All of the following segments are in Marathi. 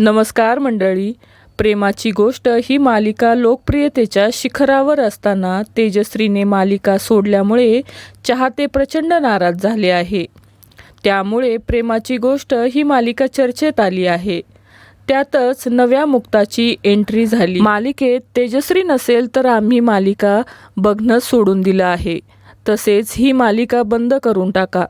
नमस्कार मंडळी. प्रेमाची गोष्ट ही मालिका लोकप्रियतेच्या शिखरावर असताना तेजश्रीने मालिका सोडल्यामुळे चाहते प्रचंड नाराज झाले आहे. त्यामुळे प्रेमाची गोष्ट ही मालिका चर्चेत आली आहे. त्यातच नव्या मुक्ताची एंट्री झाली. मालिकेत तेजश्री नसेल तर आम्ही मालिका बघणं सोडून दिलं आहे. तसेच ही मालिका बंद करून टाका.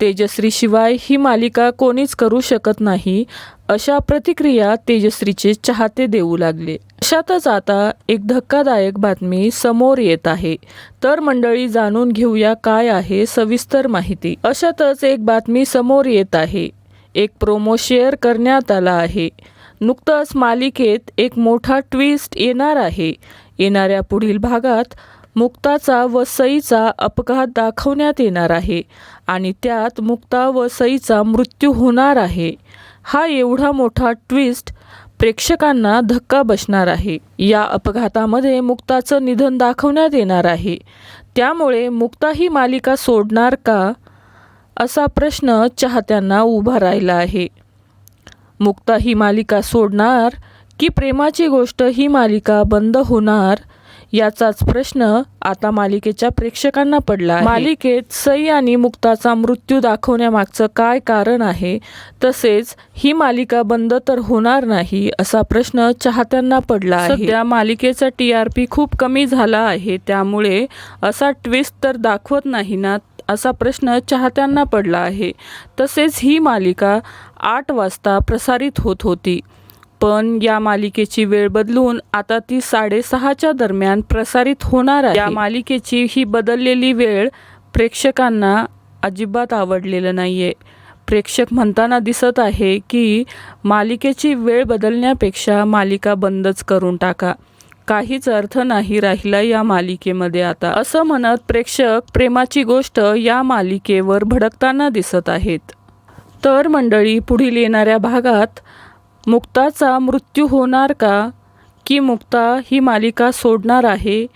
तेजश्रीशिवाय ही मालिका कोणीच करू शकत नाही अशा प्रतिक्रिया तेजश्रीचे चाहते देऊ लागले. अशातच आता एक धक्कादायक बातमी समोर येत आहे. तर मंडळी जाणून घेऊया काय आहे सविस्तर माहिती. अशातच एक बातमी समोर येत आहे. एक प्रोमो शेअर करण्यात आला आहे. नुकतंच मालिकेत एक मोठा ट्विस्ट येणार आहे. येणाऱ्या पुढील भागात मुक्ताचा व सईचा अपघात दाखवण्यात येणार आहे आणि त्यात मुक्ता व सईचा मृत्यू होणार आहे. हा एवढा मोठा ट्विस्ट प्रेक्षकांना धक्का बसणार आहे. या अपघातामध्ये मुक्ताचं निधन दाखवण्यात येणार आहे. त्यामुळे मुक्ता ही मालिका सोडणार का असा प्रश्न चाहत्यांना उभा राहिला आहे. मुक्ता ही मालिका सोडणार की प्रेमाची गोष्ट ही मालिका बंद होणार? याचाच प्रश्न आता मालिकेच्या प्रेक्षकांना पडला मालिकेत सई आणि मुक्ताचा मृत्यू दाखवण्यामागचं काय कारण आहे? तसेच ही मालिका बंद तर होणार नाही असा प्रश्न चाहत्यांना पडला आहे. सध्या मालिकेचा टी आर पी खूप कमी झाला आहे त्यामुळे असा ट्विस्ट तर दाखवत नाही ना असा प्रश्न चाहत्यांना पडला आहे. तसेच ही मालिका आठ वाजता प्रसारित होत होती. पण या मालिकेची वेळ बदलून आता ती साडेसहाच्या दरम्यान प्रसारित होणार आहे. या मालिकेची ही बदललेली वेळ प्रेक्षकांना अजिबात आवडलेलं नाही आहे प्रेक्षक म्हणताना दिसत आहे की मालिकेची वेळ बदलण्यापेक्षा मालिका बंदच करून टाका. काहीच अर्थ नाही राहिला या मालिकेमध्ये आता. असं म्हणत प्रेक्षक प्रेमाची गोष्ट या मालिकेवर भडकताना दिसत आहेत. तर मंडळी पुढील येणाऱ्या भागात मुक्ताचा मृत्यू होणार का? की मुक्ता ही मालिका सोडणार आहे?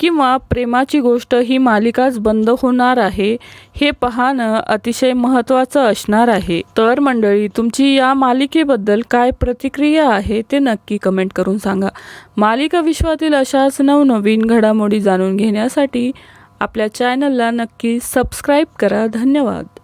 किंवा प्रेमाची गोष्ट ही मालिकाच बंद होणार आहे? हे पाहणं अतिशय महत्त्वाचं असणार आहे. तर मंडळी तुमची या मालिकेबद्दल काय प्रतिक्रिया आहे ते नक्की कमेंट करून सांगा. मालिका विश्वातील अशाच नवनवीन घडामोडी जाणून घेण्यासाठी आपल्या चॅनलला नक्की सबस्क्राईब करा. धन्यवाद.